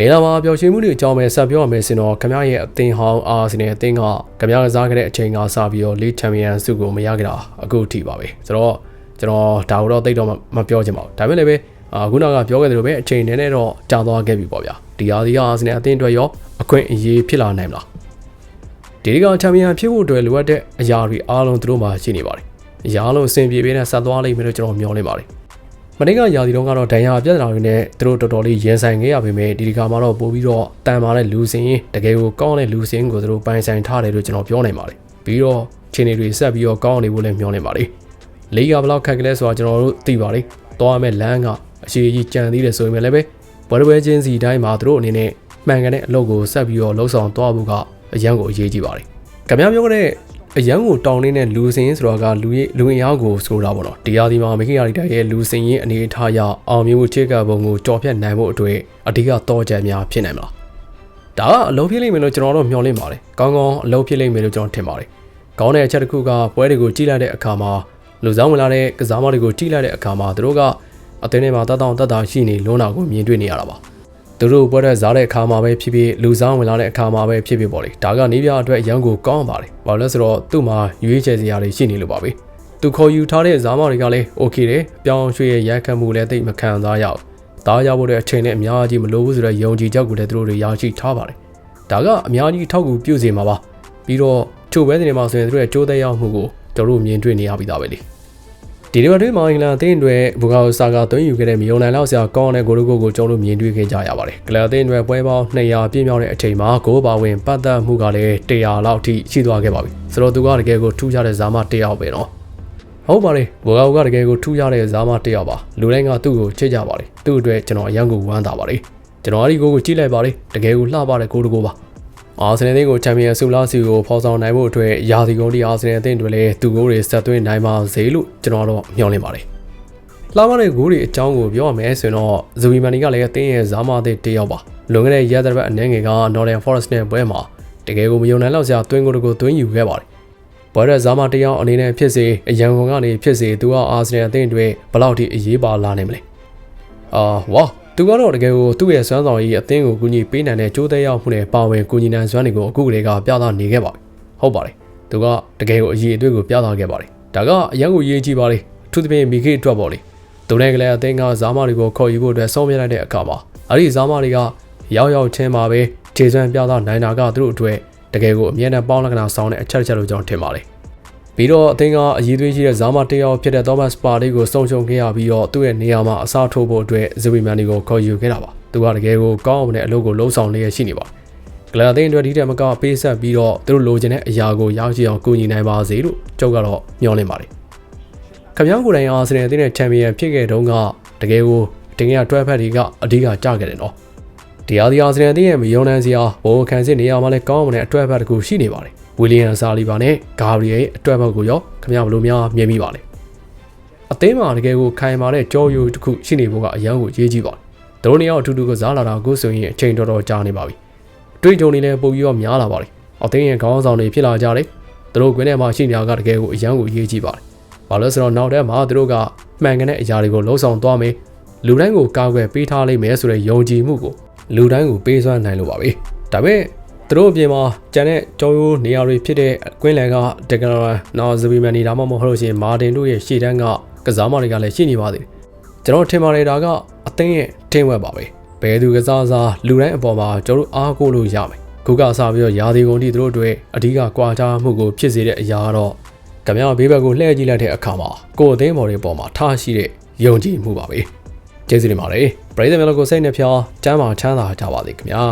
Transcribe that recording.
မင်္ဂလာပါပျော်ရွှင်မှုတွေအကြောင်းပဲဆက်ပြောရမယ်ဆိုတော့ခင်ဗျားရဲ့အသင်းဟောင်းအာဆင်နယ်အသင်းကခင်ဗျားကစားခဲ့တဲ့အချိန်ကစပြီးတော့ League Champion ဆုကိုမရခဲ့တာအခုထိပါပဲဆိုတော့ကျွန်တော်ဒါတော့တိတ်တော့မပြောချင်ပါဘူးဒါပေမဲ့လည်းပဲအခုနောက်ကပြောခဲ့သလိုပဲအချိန်နည်းနည်းတော့ကြာသွားခဲ့ပြီပေါ့ဗျာဒီအားဒီအာဆင်နယ်အသင်းအတွက်ရောအခွင့်အရေးဖြစ်လာနိုင်မလားဒီကချန်ပီယံဖြစ်ဖို့အတွက်လိုအပ်တဲ့အရာတွေအားလုံးသူတို့မှာရှိနေပါတယ်အရာလုံးအဆင်ပြေပြေနဲ့ဆက်သွားလိမ့်မယ်လို့ကျွန်တော်မျှော်လင့်ပါတယ် မနေ့ကရာသီတုန်းကတော့ဒဏ်ရာပြဿနာတွေနဲ့သူတို့တော်တော်လေးရင်ဆိုင်ခဲ့ရပေမဲ့ဒီဒီကမှာတော့ပို့ပြီးတော့တန်မာတဲ့လူစင်ရင်တကယ်ကိုကောင်းတဲ့လူစင်ကိုသူတို့ပိုင်ဆိုင်ထားတယ်လို့ကျွန်တော်ပြောနိုင်ပါတယ်ပြီးတော့ချင်းတွေဆက်ပြီးတော့ကောင်းနေဖို့လည်းမျှော်လင့်ပါတယ်လေးကဘလောက်ခက်ကလေးဆိုတာကျွန်တော်တို့သိပါတယ်သွားမဲ့လမ်းကအရှိကြီးကြံသေးတယ်ဆိုရင်လည်းပဲဘဝပွဲချင်းစီတိုင်းမှာသူတို့အနေနဲ့မှန်ကန်တဲ့အလုပ်ကိုဆက်ပြီးတော့လှုပ်ဆောင်သွားဖို့ကအရန်ကိုအရေးကြီးပါတယ်။ကြံပြောခဲ့တဲ့ အရန်ကိုတောင်းနေတဲ့လူစင်းဆိုတော့ကလူရဲ့လူအင်အားကိုဆိုတာပေါ့နော်။တရားဒီမှာမိခင်ယာရီတိုင်ရဲ့လူစင်းရဲ့အနေအထားအရအောင်မြင်မှုချေကပုံကိုကြော်ဖြတ်နိုင်ဖို့အတွက်အဓိကတော့ကြံများဖြစ်နိုင်မလား။ဒါကအလုံးဖြစ်လိမ့်မယ်လို့ကျွန်တော်တို့မျှော်လင့်ပါတယ်။ကောင်းကောင်းအလုံးဖြစ်လိမ့်မယ်လို့ကျွန်တော်ထင်ပါတယ်။ကောင်းတဲ့အချက်တစ်ခုကပွဲတွေကိုကြည့်လိုက်တဲ့အခါမှာလူဆောင်ဝင်လာတဲ့ကစားမတွေကိုကြည့်လိုက်တဲ့အခါမှာသူတို့ကအသင်းထဲမှာတတ်တောင့်တတ်တာရှိနေလွန်းတာကိုမြင်တွေ့နေရတာပါ သူတို့ပွဲတဲ့စားတဲ့အခါမှာပဲဖြစ်ဖြစ်လူဆောင်ဝင်လာတဲ့အခါမှာပဲဖြစ်ဖြစ်ပေါ့လေဒါကနေပြအတွက်ရန်ကိုကောင်းပါလေဘာလို့လဲဆိုတော့သူ့မှာရွေးချယ်စရာတွေရှိနေလို့ပါပဲသူခေါ်ယူထားတဲ့ဇာမတွေကလည်း okay တယ်ပြောင်းရွှေ့ရဲ့ရိုက်ခတ်မှုလည်းသိမခံစားရအောင်ဒါရဖို့တဲ့အချိန်နဲ့အများကြီးမလိုဘူးဆိုတော့ယုံကြည်ချက်ကိုလည်းသူတို့တွေရရှိထားပါတယ်ဒါကအများကြီးထောက်ကူပြုစေမှာပါပြီးတော့ချို့ပဲနေမှာဆိုရင်သူတို့ရဲ့ကြိုးသက်ရောက်မှုကိုကျွန်တော်တို့မြင်တွေ့နေရပြီးသားပဲလေ ဒီဒီမှာတွေ့မှာအင်္ဂလန်အသင်းတွေဘူဂါဆာကသွင်းယူခဲ့တဲ့မယုံနိုင်လောက်စရာကောင်းတဲ့ဂိုးကိုကိုကျွန်တော်တို့မြင်တွေ့ခဲ့ကြရပါတယ်။ကလပ်အသင်းတွေပွဲပေါင်း200ပြည့်မြောက်တဲ့အချိန်မှာဂိုးပါဝင်ပတ်သက်မှုကလည်း100လောက်ထိရှိသွားခဲ့ပါပြီ။ဆိုတော့သူကတကယ်ကိုထူးခြားတဲ့ဇာမ1ယောက်ပဲနော်။ဟုတ်ပါတယ်ဘူဂါကတကယ်ကိုထူးခြားတဲ့ဇာမ1ယောက်ပါ။လူတိုင်းကသူ့ကိုချစ်ကြပါတယ်။သူ့အတွက်ကျွန်တော်အယံကိုဝမ်းသာပါတယ်။ကျွန်တော်အဲ့ဒီဂိုးကိုကြည့်လိုက်ပါတယ်။တကယ်ကိုလှပတဲ့ဂိုးတစ်ကိုပါ။ အာဆင်နယ်အသင်းကိုချန်ပီယံဆုလာစီကိုဖော်ဆောင်နိုင်ဖို့အတွက်ရာသီကုန်ဒီအာဆင်နယ်အသင်းတွေလည်းသူ့ဂိုးတွေဆက်သွင်းနိုင်ပါစေလို့ကျွန်တော်တော့မျှော်လင့်ပါတယ်။လှမတဲ့ဂိုးတွေအကြောင်းကိုပြောရမယ်ဆိုရင်တော့ဇူဝီမန်နီကလည်းအသင်းရဲ့ဇာမာသစ်တယောက်ပါ။လွန်ခဲ့တဲ့ရက်သတ္တပတ်အနေငယ်က Northern Forest နဲ့ပွဲမှာတကယ်ကိုမယုံနိုင်လောက်စရာသွင်းကိုတကိုသွင်းယူခဲ့ပါတယ်။ဘော်ရက်ဇာမာတယောက်အနေနဲ့ဖြစ်စေအရန်ကုန်ကနေဖြစ်စေသူကအာဆင်နယ်အသင်းတွေဘလောက်ထိအရေးပါလာနိုင်မလဲ။အာဝါ သူကတော့တကယ်ကိုသူ့ရဲ့စွမ်းဆောင်ရည်အသင်းကိုကူညီပေးနိုင်တဲ့ကြိုးသက်ရောက်မှုနဲ့ပါဝင်ကူညီနိုင်စွမ်းတွေကိုအခုကလေးကပြသနေခဲ့ပါပြီဟုတ်ပါတယ်သူကတကယ်ကိုအရေးအသွေးကိုပြသခဲ့ပါတယ်ဒါကအရန်ကိုရေးကြည့်ပါလေအထူးသဖြင့်မိခေအတွက်ပေါ့လေသူနဲ့ကလေးအသင်းကဇာမတွေကိုခေါ်ယူဖို့အတွက်ဆုံးဖြတ်လိုက်တဲ့အခါမှာအဲ့ဒီဇာမတွေကရောက်ရောက်ချင်းမှာပဲခြေစွမ်းပြသနိုင်တာကသူတို့အတွက်တကယ်ကိုအမြဲတမ်းပေါင်းလက္ခဏာဆောင်တဲ့အချက်အချက်လို့ကျွန်တော်ထင်ပါတယ် ပြီးတော့အသင်းကအရေးသွေးရှိတဲ့ဇာမတယောက်ဖြစ်တဲ့ Thomas Partey ကိုဆုံးရှုံးခဲ့ရပြီးတော့သူ့ရဲ့နေရာမှာအစားထိုးဖို့အတွက်ဇဝီမန်နီကိုခေါ်ယူခဲ့တာပါသူကတကယ်ကိုကောင်းအောင်တဲ့အလုပ်ကိုလုံးဆောင်လျက်ရှိနေပါဂလန်အသင်းအတွက်ဒီတက်မကပေးဆက်ပြီးတော့သူတို့လိုချင်တဲ့အရာကိုရရှိအောင်ကူညီနိုင်ပါစေလို့ကျုပ်ကတော့မျှော်လင့်ပါတယ်ခပြောင်းကိုယ်တိုင်အာဆင်နယ်အသင်းရဲ့ချန်ပီယံဖြစ်ခဲ့တုန်းကတကယ်ကိုတင်ရတွဲဖက်တွေကအဓိကကြခဲ့တယ်နော်ဒီအားဒီအာဆင်နယ်အသင်းရဲ့မယုံနိုင်စရာဘောခံစစ်နေရာမှာလည်းကောင်းမွန်တဲ့အတွဲဖက်တစ်ခုရှိနေပါတယ် ဝီလီယံဆာလီဘာနဲ့ဂါဘရီယယ်အတွက်ဘက်ကိုရောခင်ဗျားဘလို့များမြင်မိပါလဲအသင်းမှာတကယ်ကိုခိုင်မာတဲ့ကြောယူတစ်ခုရှိနေဖို့ကအရန်ကိုရေးကြီးပါတယ်။တို့နှစ်ယောက်အတူတူကစားလာတာကိုဆိုရင်အချိန်တော်တော်ကြာနေပါပြီ။တွေးကြုံနေလဲပုံပြီးတော့များလာပါလေ။အသင်းရဲ့ခေါင်းဆောင်တွေဖြစ်လာကြတယ်။တို့ကွင်းထဲမှာရှိနေတာကတကယ်ကိုအရန်ကိုရေးကြီးပါတယ်။ဘာလို့ဆိုတော့နောက်ထပ်မှာတို့ကမှန်ကန်တဲ့အရာတွေကိုလှုံ့ဆော်သွားမယ်။လူတိုင်းကိုကာကွယ်ပေးထားလိမ့်မယ်ဆိုတဲ့ယုံကြည်မှုကိုလူတိုင်းကိုပေးစွမ်းနိုင်လို့ပါပဲ။ဒါပေမဲ့ သူတို့အပြင်မှာကျန်တဲ့ကြောရိုးနေရာတွေဖြစ်တဲ့ကွင်းလန်ကဒဂရာနော်ဇဗီမန်နီဒါမှမဟုတ်လို့ရှိရင်မာတင်တို့ရဲ့ရှေ့တန်းကကစားမတွေကလည်းရှိနေပါသေးတယ်ကျွန်တော်ထင်ပါတယ်ဒါကအသင်းရဲ့ထင်ဝက်ပါပဲဘယ်သူကစားစားလူတိုင်းအပေါ်မှာကျွန်တော်အားကိုးလို့ရမယ်ခုကစားပြီးတော့ရာသီကုန်တိသူတို့အတွက်အဓိကကွာခြားမှုကိုဖြစ်စေတဲ့အရာတော့ကမြဘေးဘက်ကိုလှည့်ကြည့်လိုက်တဲ့အခါမှာကိုယ်အသင်းပေါ်တွေပေါ်မှာထားရှိတဲ့ယုံကြည်မှုပါပဲကျေးဇူးတင်ပါတယ်ပရိသတ်များတို့ကိုစိတ်နှဖျားကျမ်းမာချမ်းသာကြပါစေခင်ဗျာ